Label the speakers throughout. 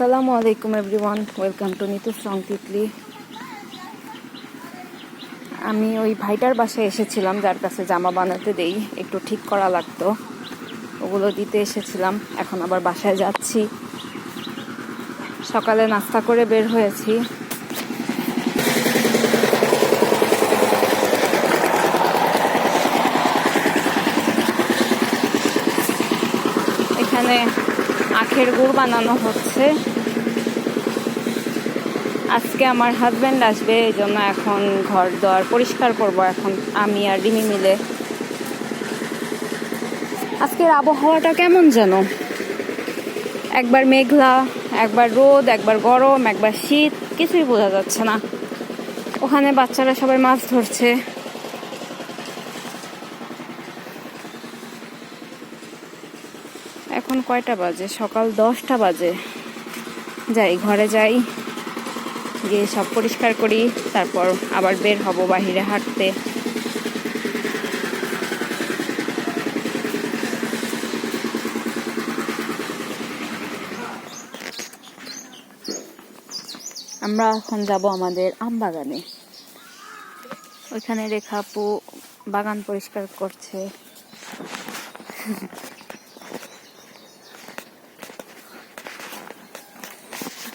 Speaker 1: আসসালামু আলাইকুম everyone, welcome to Nitu strong Titli. আমি ওই ভাইটার বাসায় এসেছিলাম, যার কাছে জামা বানাতে দেই, একটু ঠিক করা লাগতো। ওগুলো দিতে এসেছিলাম, এখন আবার বাসায় যাচ্ছি। সকালে নাস্তা করে বের হয়েছি। এখানে আখের গুড় বানানো হচ্ছে। আজকে আমার হাজব্যান্ড আসবে, এই জন্য এখন ঘর দোয়ার পরিষ্কার করব। এখন আমি আর ডিমি মিলে। আজকের আবহাওয়াটা কেমন যেন? একবার মেঘলা, একবার রোদ, একবার গরম, একবার শীত, কিছুই বোঝা যাচ্ছে না। ওখানে বাচ্চারা সবাই মাছ ধরছে। কয়টা বাজে? সকাল দশটা বাজে। যাই, ঘরে যাই, গিয়ে সব পরিষ্কার করি, তারপর আবার বের হব বাহিরে হাঁটতে। আমরা এখন যাব আমাদের আম বাগানে। ওইখানে রেখা আপু বাগান পরিষ্কার করছে।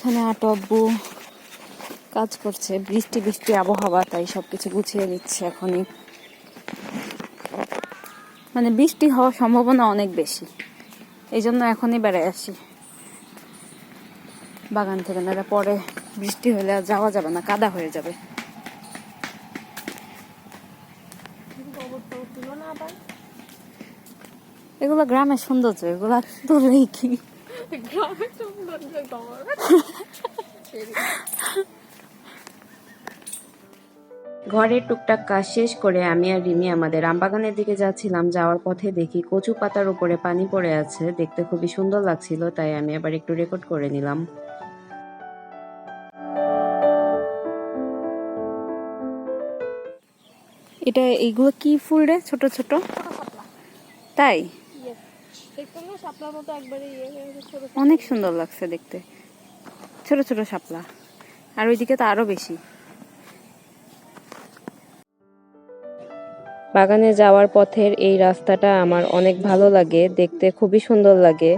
Speaker 1: এখানে আটব্বু কাজ করছে। বৃষ্টি বৃষ্টি, আবহাওয়া, তাই সবকিছু গুছিয়ে নিচ্ছে এখনই। মানে বৃষ্টি হওয়ার সম্ভাবনা অনেক বেশি। এই জন্য এখনই বেড়ায় আসি। বাগান থেকে না পরে বৃষ্টি হলে আর যাওয়া যাবে না, কাদা হয়ে যাবে। এগুলো গ্রামের সৌন্দর্য, এগুলো তুললেই কি। ঘরের টুকটাক কাজ শেষ করে আমি আর রিমি আমাদের আমবাগানের দিকে যাচ্ছিলাম। যাওয়ার পথে দেখি কচু পাতার উপরে পানি পড়ে আছে। দেখতে খুবই সুন্দর লাগছিল তাই আমি আবার একটু রেকর্ড করে নিলাম। এটা এইগুলো কি ফুল রে? ছোট ছোট? তাই? অনেক সুন্দর লাগছে দেখতে। ছোট ছোট শাপলা। আর ওইদিকে তো আরও বেশি। বাগানে যাওয়ার পথের এই রাস্তাটা আমার অনেক ভালো লাগে দেখতে খুবই সুন্দর লাগে।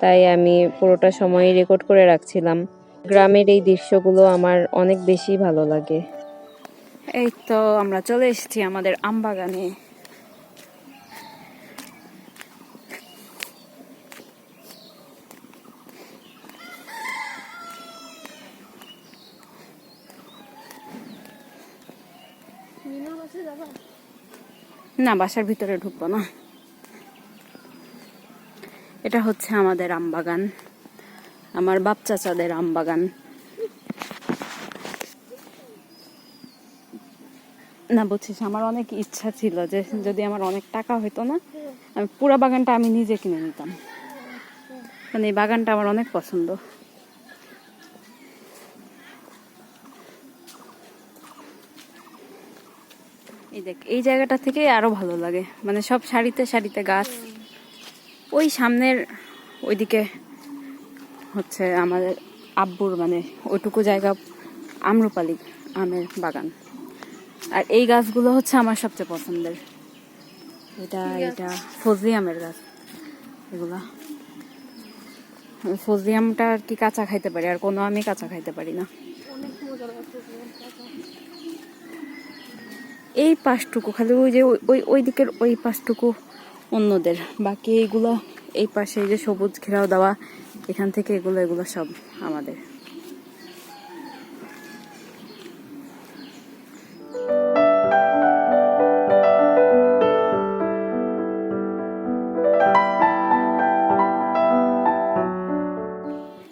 Speaker 1: তাই আমি পুরোটা সময় রেকর্ড করে রাখছিলাম। গ্রামের এই দৃশ্যগুলো আমার অনেক বেশি ভালো লাগে। এই তো আমরা চলে এসেছি আমাদের আম বাগানে না, বাসার ভিতরে ঢুকবো না। এটা হচ্ছে আমাদের আম বাগান। আমার বাপ চাচাদের আম বাগান। না, বুঝছিস, আমার অনেক ইচ্ছা ছিল যে যদি আমার অনেক টাকা হইতো না, আমি পুরা বাগানটা আমি নিজে কিনে নিতাম। মানে এই বাগানটা আমার অনেক পছন্দ। এই দেখ এই জায়গাটা থেকে আরও ভালো লাগে। মানে সব সারিতে সারিতে গাছ। ওই সামনের ওইদিকে হচ্ছে আমাদের আব্বুর মানে ওইটুকু জায়গা আম্রপালি আমের বাগান। আর এই গাছগুলো হচ্ছে আমার সবচেয়ে পছন্দের। এটা এটা ফজলি আমের গাছ। এগুলা। ফজলি আমটা আর কি কাঁচা খাইতে পারি আর কোনো আমি কাঁচা খাইতে পারি না। এই পাশটুকু, খালি ওই যে ওই- ওই দিকের ওই পাশটুকু অন্যদের। বাকি এইগুলো এই পাশে যে সবুজ ঘেরাও দেওয়া, এখান থেকে এগুলো এগুলো সব আমাদের।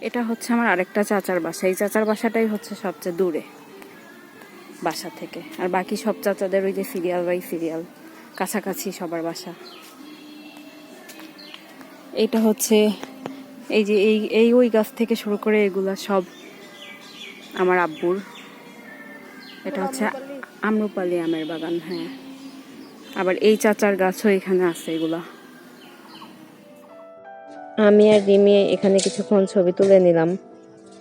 Speaker 1: এটা হচ্ছে আমার আরেকটা চাচার বাসা। এই চাচার বাসাটাই হচ্ছে সবচেয়ে দূরে। বাসা থেকে। আর বাকি সব চাচাদের ওই যে সিরিয়াল বাই সিরিয়াল কাছাকাছি সবার বাসা। এটা হচ্ছে এই যে এই এই ওই গাছ থেকে শুরু করে এগুলা সব আমার আব্বুর। এটা হচ্ছে আম্রপালি আমের বাগান হ্যাঁ। আবার এই চাচার গাছও এখানে আছে এগুলা। আমি আর রিমি এখানে কিছুক্ষণ ছবি তুলে নিলাম।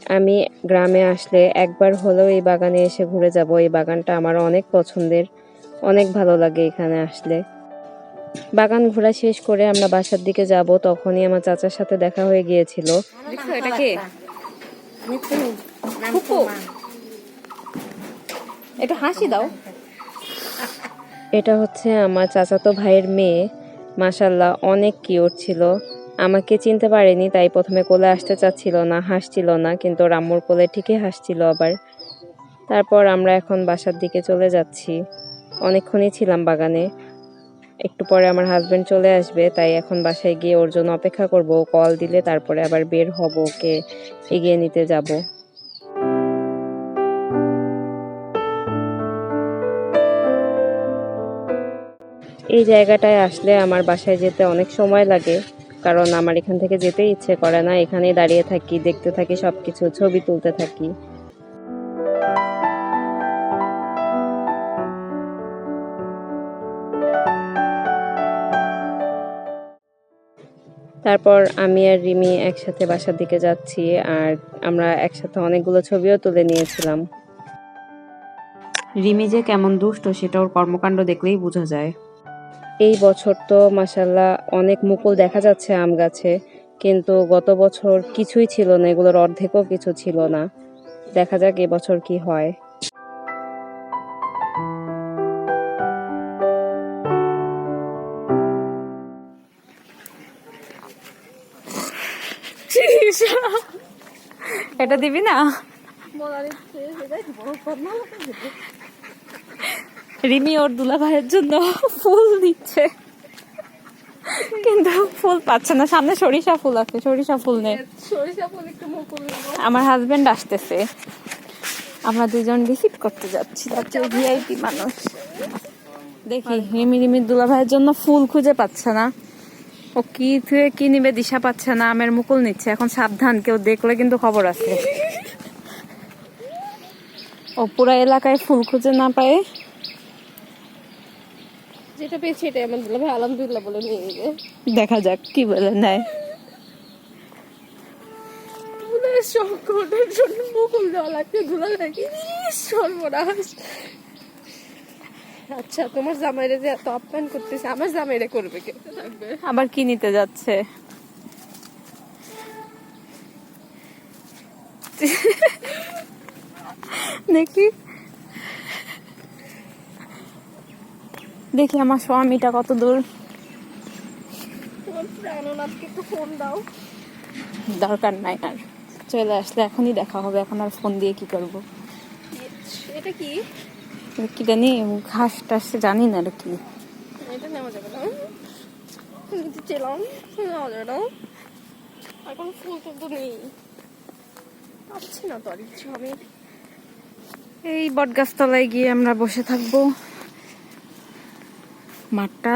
Speaker 1: আমি গ্রামে আসলে একবার হলেও এই বাগানে এসে ঘুরে যাব। এই বাগানটা আমার অনেক পছন্দের। অনেক ভালো লাগে এখানে আসলে। বাগান ঘোরা শেষ করে আমরা বাসার দিকে যাব। তখনই আমার চাচার সাথে দেখা হয়ে গিয়েছিল। এটা কে? ফুপু। হাসি দাও। এটা হচ্ছে আমার চাচাতো ভাইয়ের মেয়ে। মাসাল্লাহ অনেক কিউট ছিল। আমাকে চিনতে পারেনি, তাই প্রথমে কোলে আসতে চাচ্ছিল না, হাসছিল না, কিন্তু রাম্মুর কোলে ঠিকই হাসছিল আবার। তারপর আমরা এখন বাসার দিকে চলে যাচ্ছি। অনেকক্ষণই ছিলাম বাগানে। একটু পরে আমার হাজবেন্ড চলে আসবে, তাই এখন বাসায় গিয়ে ওর জন্য অপেক্ষা করব। কল দিলে তারপরে আবার বের হব, ওকে এগিয়ে নিতে যাব। এই জায়গাটায় আসলে আমার বাসায় যেতে অনেক সময় লাগে। কারণ আমার এখান থেকে যেতে ইচ্ছে করে না, এখানেই দাঁড়িয়ে থাকি, দেখতে থাকি, সবকিছু, ছবি তুলতে থাকি। তারপর আমি আর রিমি একসাথে বাসার দিকে যাচ্ছি, আর আমরা একসাথে অনেকগুলো ছবিও তুলে নিয়েছিলাম। রিমি যে কেমন দুষ্ট, সেটা ওর কর্মকাণ্ড দেখলেই বোঝা যায়। এই বছর তো মাসাল্লাহ অনেক মুকুল দেখা যাচ্ছে আম গাছে কিন্তু গত বছর কিছুই ছিল না এগুলোর অর্ধেকও কিছু ছিল না। দেখা যাক এবছর কি হয়। এটা দিবি না? রিমি ওর দুলা ভাইয়ের জন্য ফুল দিচ্ছে। কিন্তু ফুল পাচ্ছে না। সামনে সরিষা ফুল আছে সরিষা ফুল নেই। আমার হাজবেন্ড আসতেছে। আমরা দুজন ভিজিট করতে যাচ্ছি। যাচ্ছে ভিআইপি মানুষ। দেখি রিমি রিমির দুলা ভাইয়ের জন্য ফুল খুঁজে পাচ্ছে না। ও কি থুয়ে কি নিবে দিশা পাচ্ছে না। আমের মুকুল নিচ্ছে। এখন সাবধান কেউ দেখলে কিন্তু খবর আছে। ও পুরা এলাকায় ফুল খুঁজে না পায়
Speaker 2: যেটা পেয়েছি আমার দিল ভাই আলহামদুলিল্লাহ বলে নিয়ে
Speaker 1: দেখা যাক কি বলে নেয়।
Speaker 2: সংকটের জন্য মুকুল দেওয়া লাগছে ধুলা লাগে সর্বনাশ। আচ্ছা তোমার জামাইরে যে এত আপ্যায়ন করতেছে আমার জামাইরে করবে কে?
Speaker 1: আবার কি নিতে যাচ্ছে? দেখি। দেখি আমার স্বামীটা কত দূর।
Speaker 2: ফোন দাও।
Speaker 1: দরকার নাই আর। চলে আসলে এখনই দেখা হবে এখন আর ফোন দিয়ে কি করব?
Speaker 2: এটা কি?
Speaker 1: কি জানি ঘাস টাস জানি না আর কি।
Speaker 2: এটা নেওয়া যাবে না। চেলাম নেওয়া যাবে না। এখন ফুল টুল তো নেই। পাচ্ছি না তো আর কিছু আমি।
Speaker 1: এই বটগাছতলায় গিয়ে আমরা বসে থাকব। মাঠটা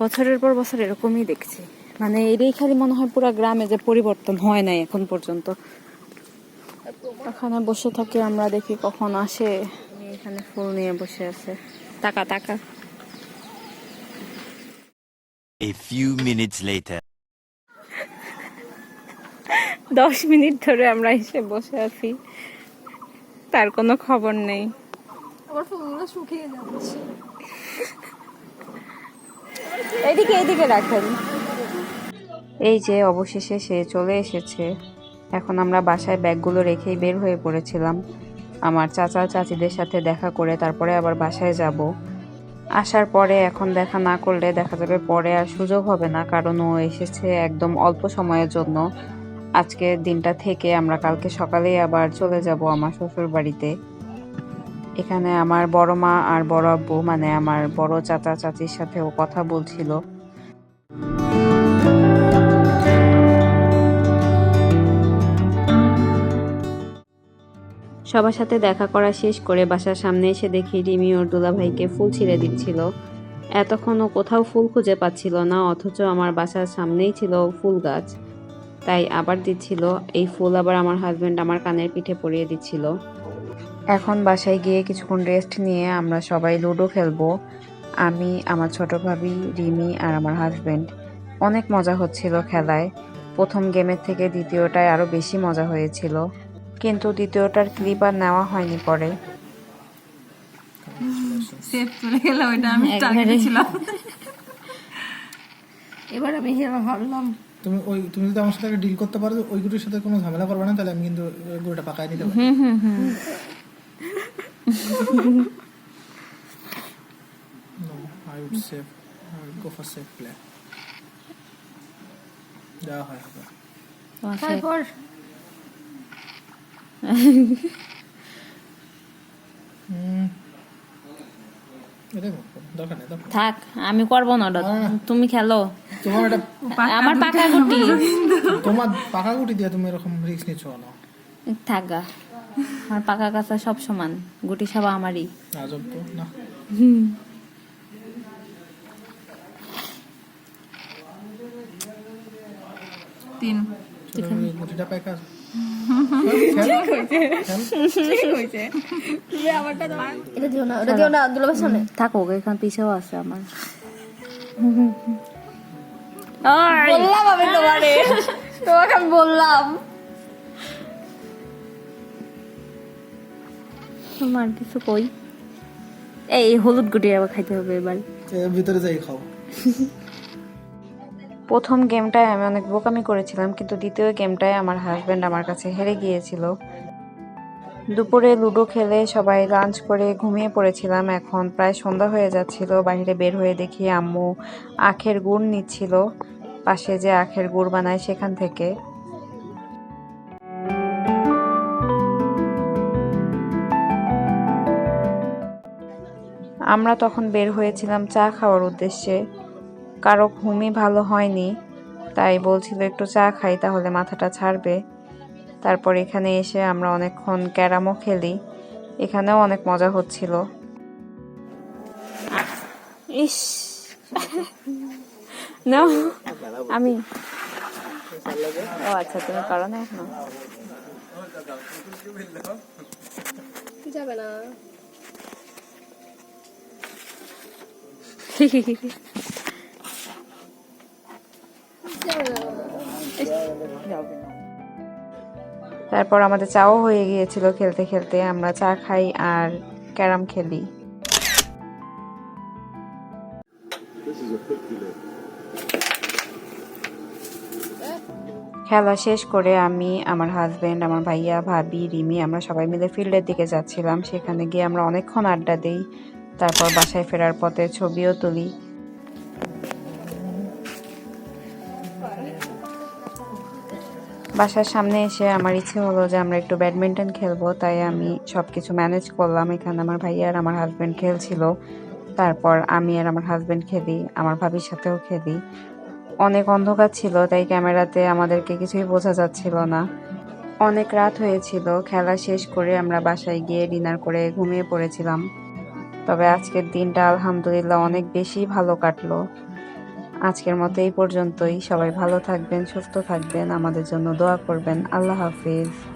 Speaker 1: বছরের পর বছর এরকমই দেখছি। মানে এটাই খালি মনে হয় পুরো গ্রামে যে পরিবর্তন হয় নাই এখন পর্যন্ত। ওখানে বসে থাকি আমরা দেখি কখন আসে। এখানে ফুল নিয়ে বসে আছে। টাকা টাকা।
Speaker 3: A few minutes later.
Speaker 1: দশ মিনিট ধরে আমরা এসে বসে আছি। তার কোনো খবর নেই।
Speaker 2: আমার ফুলগুলো শুকিয়ে যাচ্ছে।
Speaker 1: এদিকে এদিকে রাখেন। এই যে অবশেষে সে চলে এসেছে। এখন আমরা বাসায় ব্যাগগুলো রেখেই বের হয়ে পড়েছিলাম। আমার চাচা চাচিদের সাথে দেখা করে তারপরে আবার বাসায় যাব। আসার পরে এখন দেখা না করলে দেখা যাবে পরে আর সুযোগ হবে না, কারণ ও এসেছে একদম অল্প সময়ের জন্য। আজকে দিনটা থেকে আমরা কালকে সকালেই আবার চলে যাব আমার শ্বশুর বাড়িতে এখানে আমার বড় মা আর বড় আব্বু মানে আমার বড় চাচা চাচির সাথে ও কথা বলছিল। সবার সাথে দেখা করা শেষ করে বাসার সামনে এসে দেখি রিমি ওর দুলাভাইকে ফুল ছিঁড়ে দিচ্ছিল। এতক্ষণ ও কোথাও ফুল খুঁজে পাচ্ছিল না, অথচ আমার বাসার সামনেই ছিল ফুল গাছ। তাই আবার দিচ্ছিল, এই ফুল আবার আমার হাজবেন্ড আমার কানের পিঠে পরিয়ে দিচ্ছিল। এখন বাসায় গিয়ে কিছুক্ষণ রেস্ট নিয়ে আমরা সবাই লুডো খেলব। আমি আমার ছোট ভাবি রিমি আর আমার হাজবেন্ড অনেক মজা হচ্ছিল খেলায়। প্রথম গেমের থেকে দ্বিতীয়টায় আরও বেশি মজা হয়েছিল। কিন্তু দ্বিতীয়টার ক্লিপ আর নেওয়া হয়নি পরে।
Speaker 2: এবার আমি ভাবলাম
Speaker 4: তুমি ওই তুমি যদি আমার সাথে ডিল করতে পারো ওই গুটির সাথে কোনো ঝামেলা করবে না তাহলে আমি কিন্তু গুটিটা পাকায় নিতে পারি No, I would save. I would go for safe play. যা হয় হবে
Speaker 2: তারপর।
Speaker 1: থাক আমি করব না ওটা। তুমি খেলো।
Speaker 4: তোমার এটা
Speaker 1: আমার পাকা গুটি।
Speaker 4: তোমার পাকা গুটি দিয়ে তুমি এরকম রিস্ক নিচ্ছ না
Speaker 1: থাকা আমার পাকা কাঁচা সব সমান। গুটি সব আমারই।
Speaker 4: আজব তো না।
Speaker 2: তিন।
Speaker 4: গুটিটা পাকা
Speaker 2: এটা দিও না এটা দিও না দুলাবের সামনে।
Speaker 1: থাকো এখানে পিছেও আছে আমার।
Speaker 2: বললাম আমি তোমারে। তোমাকে আমি বললাম।
Speaker 1: তোমার কিছু কই? এই হলুদ গুটি আবার খাইতে হবে এবার।
Speaker 4: ভিতরে যাই খাও।
Speaker 1: প্রথম গেমটায় আমি অনেক বোকামি করেছিলাম কিন্তু দ্বিতীয় গেমটায় আমার হাজব্যান্ড আমার কাছে হেরে গিয়েছিল। দুপুরে লুডো খেলে সবাই লাঞ্চ করে ঘুমিয়ে পড়েছিলাম এখন প্রায় সন্ধ্যা হয়ে যাচ্ছিল বাইরে বের হয়ে দেখি আম্মু আখের গুড় নিচ্ছিল পাশে যে আখের গুড় বানায় সেখান থেকে। আমরা তখন বের হয়েছিলাম চা খাওয়ার উদ্দেশ্যে। কারও ঘুমই ভালো হয়নি তাই বলছিল একটু চা খাই তাহলে মাথাটা ছাড়বে। তারপর এখানে এসে আমরা অনেকক্ষণ ক্যারামও খেলি। এখানেও অনেক মজা হচ্ছিল। ইস। না আমি ও আচ্ছা তুমি করো না এখনও?
Speaker 2: যাবে না।
Speaker 1: তারপর আমাদের চাও হয়ে গিয়েছিল খেলতে খেলতে, আমরা চা খাই আর ক্যারাম খেলি। খেলা শেষ করে আমি, আমার হাজবেন্ড আমার ভাইয়া, ভাবি, রিমি, আমরা সবাই মিলে ফিল্ডের দিকে যাচ্ছিলাম। সেখানে গিয়ে আমরা অনেকক্ষণ আড্ডা দিই। তারপর বাসায় ফেরার পথে ছবিও তুলি। বাসার সামনে এসে আমার ইচ্ছে হলো যে আমরা একটু ব্যাডমিন্টন খেলব, তাই আমি সব কিছু ম্যানেজ করলাম। এখানে আমার ভাইয়া আর আমার হাজব্যান্ড খেলছিল। তারপর আমি আর আমার হাজব্যান্ড খেলি, আমার ভাবির সাথেও খেলি। অনেক অন্ধকার ছিল, তাই ক্যামেরাতে আমাদেরকে কিছুই বোঝা যাচ্ছিল না। অনেক রাত হয়েছিল, খেলা শেষ করে আমরা বাসায় গিয়ে ডিনার করে ঘুমিয়ে পড়েছিলাম। তবে আজকের দিনটা আলহামদুলিল্লাহ অনেক বেশি ভালো কাটলো। আজকের মতো এই পর্যন্তই। সবাই ভালো থাকবেন, সুস্থ থাকবেন। আমাদের জন্য দোয়া করবেন। আল্লাহ হাফিজ।